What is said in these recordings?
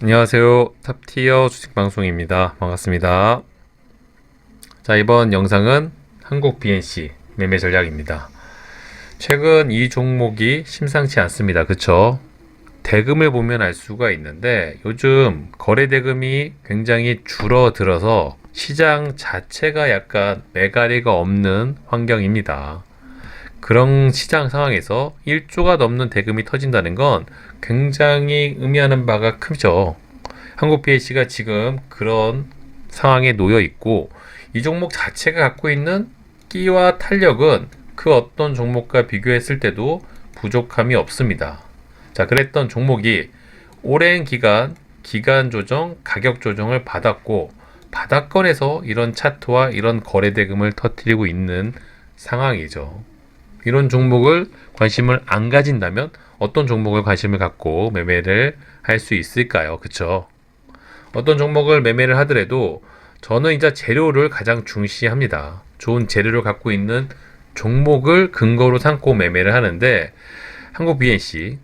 안녕하세요. 탑티어 주식방송입니다. 반갑습니다. 자, 이번 영상은 한국 BNC 매매 전략입니다. 최근 이 종목이 심상치 않습니다. 그쵸? 대금을 보면 알 수가 있는데 요즘 거래 대금이 굉장히 줄어들어서 시장 자체가 약간 매가리가 없는 환경입니다. 그런 시장 상황에서 1조가 넘는 대금이 터진다는 건 굉장히 의미하는 바가 크죠. 한국 BH가 지금 그런 상황에 놓여 있고 이 종목 자체가 갖고 있는 끼와 탄력은 그 어떤 종목과 비교했을 때도 부족함이 없습니다. 자, 그랬던 종목이 오랜 기간 기간 조정, 가격 조정을 받았고 바닥권에서 이런 차트와 이런 거래 대금을 터뜨리고 있는 상황이죠. 이런 종목을 관심을 안 가진다면 어떤 종목을 관심을 갖고 매매를 할 수 있을까요? 그쵸? 어떤 종목을 매매를 하더라도 저는 이제 재료를 가장 중시합니다. 좋은 재료를 갖고 있는 종목을 근거로 삼고 매매를 하는데 한국 BNC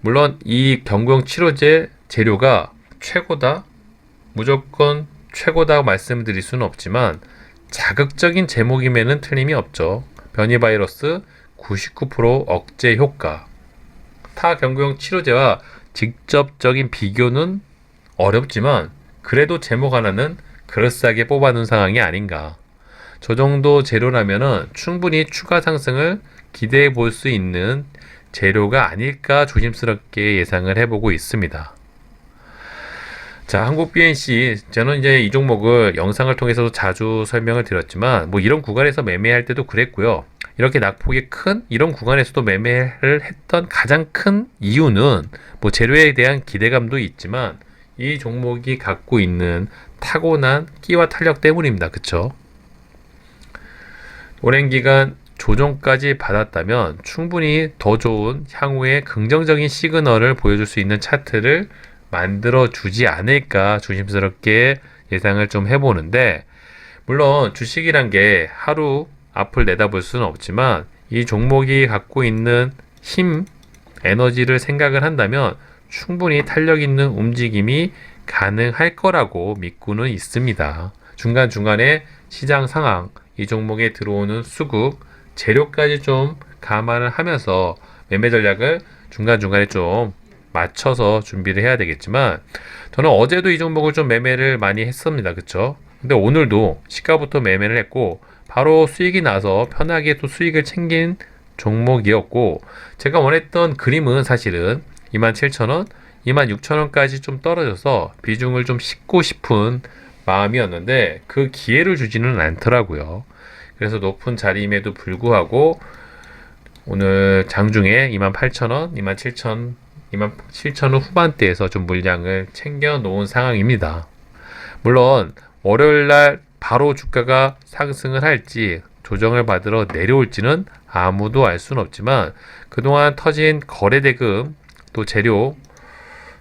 물론 이 경구용 치료제 재료가 최고다 무조건 최고다 말씀드릴 수는 없지만 자극적인 제목임에는 틀림이 없죠. 변이 바이러스 99% 억제 효과. 타 경구용 치료제와 직접적인 비교는 어렵지만 그래도 제목 하나는 그럴싸하게 뽑아놓은 상황이 아닌가. 저 정도 재료라면은 충분히 추가 상승을 기대해 볼 수 있는 재료가 아닐까 조심스럽게 예상을 해보고 있습니다. 자, 한국 BNC 저는 이제 이 종목을 영상을 통해서도 자주 설명을 드렸지만 뭐 이런 구간에서 매매할 때도 그랬고요. 이렇게 낙폭이 큰 이런 구간에서도 매매를 했던 가장 큰 이유는 뭐 재료에 대한 기대감도 있지만 이 종목이 갖고 있는 타고난 끼와 탄력 때문입니다. 그쵸? 오랜 기간 조정까지 받았다면 충분히 더 좋은 향후의 긍정적인 시그널을 보여줄 수 있는 차트를 만들어 주지 않을까 조심스럽게 예상을 좀 해보는데 물론 주식이란 게 하루 앞을 내다볼 수는 없지만 이 종목이 갖고 있는 힘, 에너지를 생각을 한다면 충분히 탄력 있는 움직임이 가능할 거라고 믿고는 있습니다. 중간중간에 시장 상황, 이 종목에 들어오는 수급, 재료까지 좀 감안을 하면서 매매 전략을 중간중간에 좀 맞춰서 준비를 해야 되겠지만 저는 어제도 이 종목을 좀 매매를 많이 했습니다. 그쵸? 근데 오늘도 시가부터 매매를 했고 바로 수익이 나서 편하게 또 수익을 챙긴 종목이었고 제가 원했던 그림은 사실은 27,000원, 26,000원까지 좀 떨어져서 비중을 좀 싣고 싶은 마음이었는데 그 기회를 주지는 않더라고요. 그래서 높은 자리임에도 불구하고 오늘 장중에 28,000원, 27,000 27,000원 후반대에서 좀 물량을 챙겨 놓은 상황입니다. 물론 월요일 날 바로 주가가 상승을 할지 조정을 받으러 내려올지는 아무도 알 수는 없지만 그동안 터진 거래 대금 또 재료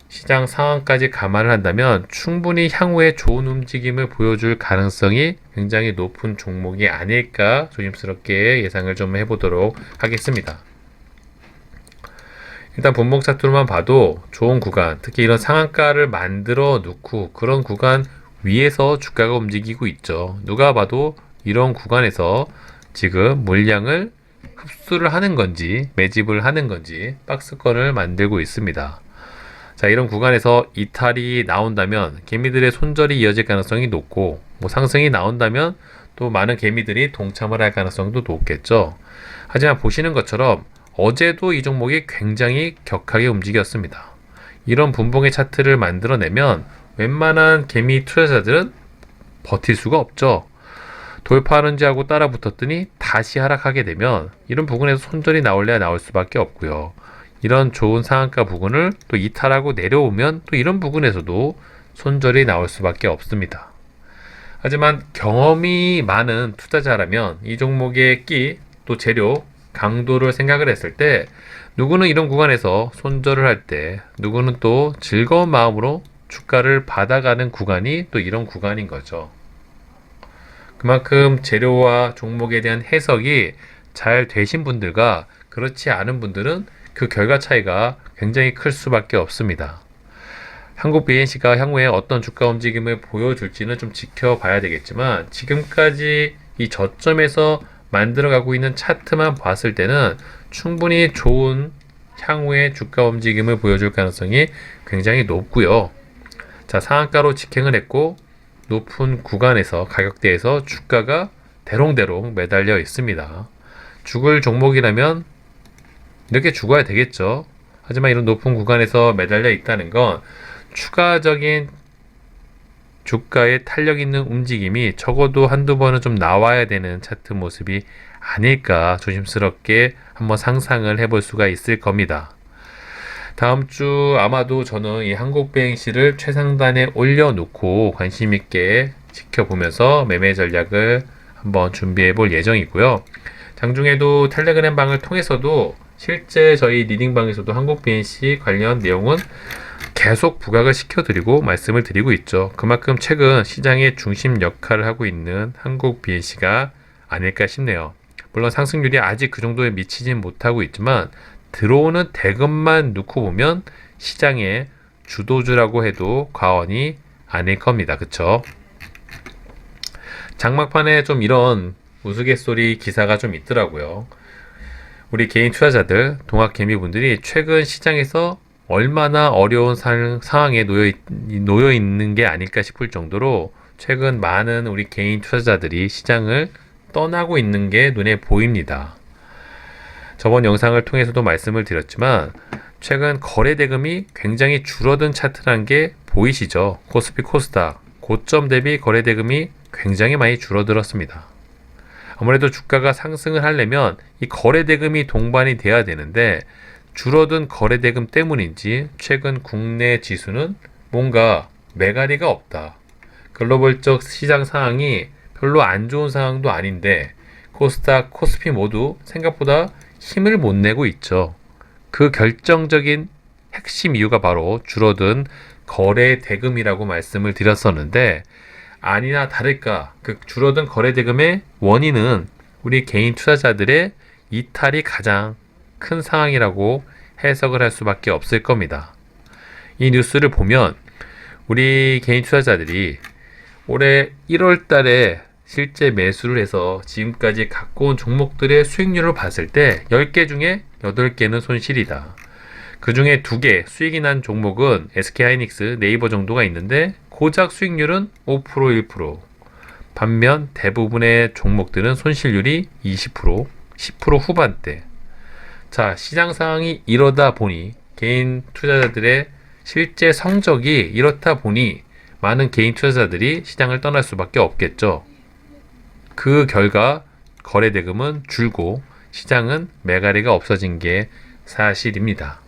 시장 상황까지 감안을 한다면 충분히 향후에 좋은 움직임을 보여줄 가능성이 굉장히 높은 종목이 아닐까 조심스럽게 예상을 좀 해보도록 하겠습니다. 일단 분목 차트로만 봐도 좋은 구간, 특히 이런 상한가를 만들어 놓고 그런 구간 위에서 주가가 움직이고 있죠. 누가 봐도 이런 구간에서 지금 물량을 흡수를 하는 건지 매집을 하는 건지 박스권을 만들고 있습니다. 자, 이런 구간에서 이탈이 나온다면 개미들의 손절이 이어질 가능성이 높고 뭐 상승이 나온다면 또 많은 개미들이 동참을 할 가능성도 높겠죠. 하지만 보시는 것처럼 어제도 이 종목이 굉장히 격하게 움직였습니다. 이런 분봉의 차트를 만들어내면 웬만한 개미 투자자들은 버틸 수가 없죠. 돌파하는지 하고 따라 붙었더니 다시 하락하게 되면 이런 부분에서 손절이 나올래야 나올 수밖에 없고요. 이런 좋은 상한가 부분을 또 이탈하고 내려오면 또 이런 부분에서도 손절이 나올 수밖에 없습니다. 하지만 경험이 많은 투자자라면 이 종목의 끼 또 재료 강도를 생각을 했을 때 누구는 이런 구간에서 손절을 할 때 누구는 또 즐거운 마음으로 주가를 받아가는 구간이 또 이런 구간인 거죠. 그만큼 재료와 종목에 대한 해석이 잘 되신 분들과 그렇지 않은 분들은 그 결과 차이가 굉장히 클 수밖에 없습니다. 한국 BNC가 향후에 어떤 주가 움직임을 보여줄지는 좀 지켜봐야 되겠지만 지금까지 이 저점에서 만들어가고 있는 차트만 봤을 때는 충분히 좋은 향후의 주가 움직임을 보여줄 가능성이 굉장히 높고요. 자, 상한가로 직행을 했고 높은 구간에서 가격대에서 주가가 대롱대롱 매달려 있습니다. 죽을 종목이라면 이렇게 죽어야 되겠죠. 하지만 이런 높은 구간에서 매달려 있다는 건 추가적인 주가의 탄력 있는 움직임이 적어도 한두 번은 좀 나와야 되는 차트 모습이 아닐까 조심스럽게 한번 상상을 해볼 수가 있을 겁니다. 다음 주 아마도 저는 이 한국 비행시를 최상단에 올려놓고 관심 있게 지켜보면서 매매 전략을 한번 준비해 볼 예정이고요. 장중에도 텔레그램 방을 통해서도 실제 저희 리딩 방에서도 한국 BNC 관련 내용은 계속 부각을 시켜드리고 말씀을 드리고 있죠. 그만큼 최근 시장의 중심 역할을 하고 있는 한국 BNC가 아닐까 싶네요. 물론 상승률이 아직 그 정도에 미치진 못하고 있지만 들어오는 대금만 놓고 보면 시장의 주도주라고 해도 과언이 아닐 겁니다. 그쵸? 장막판에 좀 이런 우스갯소리 기사가 좀 있더라고요. 우리 개인 투자자들, 동학개미분들이 최근 시장에서 얼마나 어려운 상, 상황에 놓여, 있, 놓여 있는 게 아닐까 싶을 정도로 최근 많은 우리 개인 투자자들이 시장을 떠나고 있는 게 눈에 보입니다. 저번 영상을 통해서도 말씀을 드렸지만 최근 거래 대금이 굉장히 줄어든 차트란 게 보이시죠? 코스피 코스닥 고점 대비 거래 대금이 굉장히 많이 줄어들었습니다. 아무래도 주가가 상승을 하려면 이 거래 대금이 동반이 돼야 되는데 줄어든 거래 대금 때문인지 최근 국내 지수는 뭔가 매가리가 없다. 글로벌적 시장 상황이 별로 안 좋은 상황도 아닌데 코스닥, 코스피 모두 생각보다 힘을 못 내고 있죠. 그 결정적인 핵심 이유가 바로 줄어든 거래 대금이라고 말씀을 드렸었는데 아니나 다를까 그 줄어든 거래 대금의 원인은 우리 개인 투자자들의 이탈이 가장 큰 상황이라고 해석을 할 수밖에 없을 겁니다. 이 뉴스를 보면 우리 개인 투자자들이 올해 1월 달에 실제 매수를 해서 지금까지 갖고 온 종목들의 수익률을 봤을 때 10개 중에 8개는 손실이다. 그 중에 2개 수익이 난 종목은 SK하이닉스, 네이버 정도가 있는데 고작 수익률은 5% 1%. 반면 대부분의 종목들은 손실률이 20%, 10% 후반대. 자, 시장 상황이 이러다 보니 개인 투자자들의 실제 성적이 이렇다 보니 많은 개인 투자자들이 시장을 떠날 수밖에 없겠죠. 그 결과 거래 대금은 줄고 시장은 매가리가 없어진 게 사실입니다.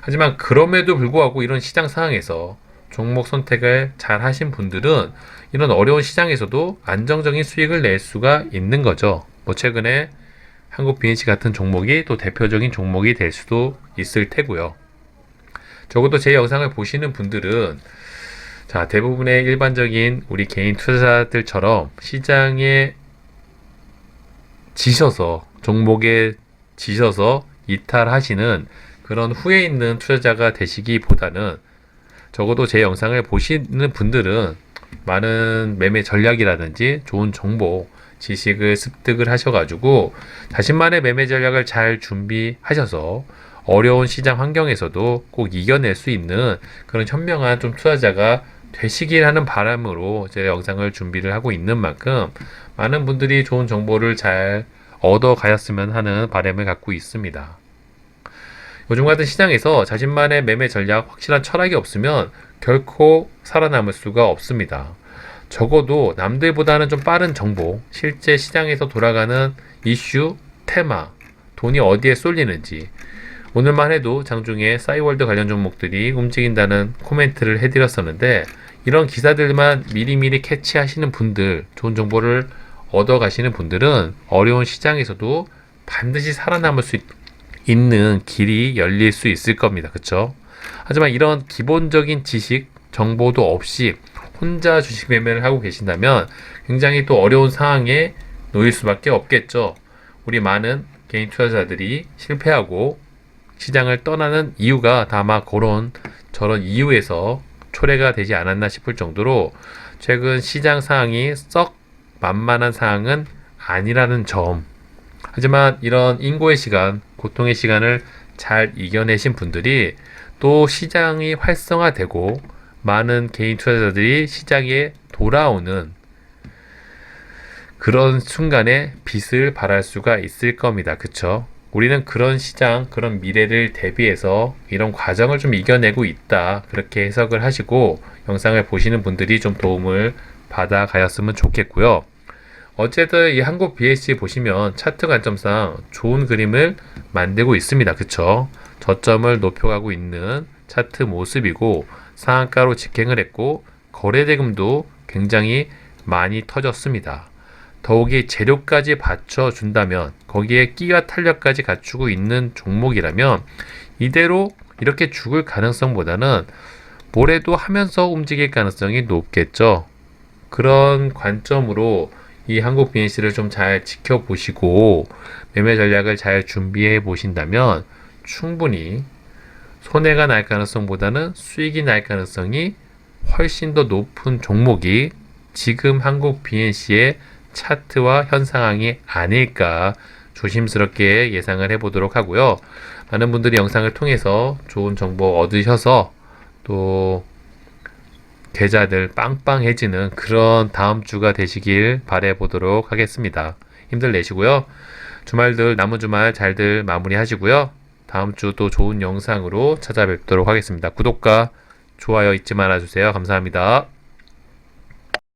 하지만 그럼에도 불구하고 이런 시장 상황에서 종목 선택을 잘 하신 분들은 이런 어려운 시장에서도 안정적인 수익을 낼 수가 있는 거죠. 뭐 최근에 한국 BNC 같은 종목이 또 대표적인 종목이 될 수도 있을 테고요. 적어도 제 영상을 보시는 분들은 자, 대부분의 일반적인 우리 개인 투자자들처럼 시장에 지셔서 종목에 지셔서 이탈하시는 그런 후에 있는 투자자가 되시기보다는 적어도 제 영상을 보시는 분들은 많은 매매 전략이라든지 좋은 정보, 지식을 습득을 하셔가지고 자신만의 매매 전략을 잘 준비하셔서 어려운 시장 환경에서도 꼭 이겨낼 수 있는 그런 현명한 좀 투자자가 되시길 하는 바람으로 제가 영상을 준비를 하고 있는 만큼 많은 분들이 좋은 정보를 잘 얻어 가셨으면 하는 바람을 갖고 있습니다. 요즘 같은 시장에서 자신만의 매매 전략, 확실한 철학이 없으면 결코 살아남을 수가 없습니다. 적어도 남들보다는 좀 빠른 정보, 실제 시장에서 돌아가는 이슈, 테마, 돈이 어디에 쏠리는지, 오늘만 해도 장중에 싸이월드 관련 종목들이 움직인다는 코멘트를 해드렸었는데, 이런 기사들만 미리미리 캐치하시는 분들, 좋은 정보를 얻어 가시는 분들은 어려운 시장에서도 반드시 살아남을 수 있, 있는 길이 열릴 수 있을 겁니다. 그쵸? 하지만 이런 기본적인 지식, 정보도 없이 혼자 주식 매매를 하고 계신다면 굉장히 또 어려운 상황에 놓일 수밖에 없겠죠. 우리 많은 개인 투자자들이 실패하고 시장을 떠나는 이유가 다마 그런 저런 이유에서 초래가 되지 않았나 싶을 정도로 최근 시장 상황이 썩 만만한 상황은 아니라는 점. 하지만 이런 인고의 시간, 고통의 시간을 잘 이겨내신 분들이 또 시장이 활성화되고 많은 개인 투자자들이 시장에 돌아오는 그런 순간에 빛을 발할 수가 있을 겁니다. 그쵸? 우리는 그런 시장, 그런 미래를 대비해서 이런 과정을 좀 이겨내고 있다. 그렇게 해석을 하시고 영상을 보시는 분들이 좀 도움을 받아 가였으면 좋겠고요. 어쨌든 이 한국 BSC 보시면 차트 관점상 좋은 그림을 만들고 있습니다. 그쵸? 저점을 높여가고 있는 차트 모습이고 상한가로 직행을 했고 거래대금도 굉장히 많이 터졌습니다. 더욱이 재료까지 받쳐준다면 거기에 끼와 탄력까지 갖추고 있는 종목이라면 이대로 이렇게 죽을 가능성보다는 뭐래도 하면서 움직일 가능성이 높겠죠. 그런 관점으로 이 한국 BNC를 좀 잘 지켜보시고 매매 전략을 잘 준비해 보신다면 충분히 손해가 날 가능성보다는 수익이 날 가능성이 훨씬 더 높은 종목이 지금 한국 BNC의 차트와 현 상황이 아닐까 조심스럽게 예상을 해보도록 하고요. 많은 분들이 영상을 통해서 좋은 정보 얻으셔서 또 계좌들 빵빵해지는 그런 다음 주가 되시길 바래보도록 하겠습니다. 힘들 내시고요. 주말들 남은 주말 잘들 마무리하시고요. 다음 주 또 좋은 영상으로 찾아뵙도록 하겠습니다. 구독과 좋아요 잊지 말아주세요. 감사합니다.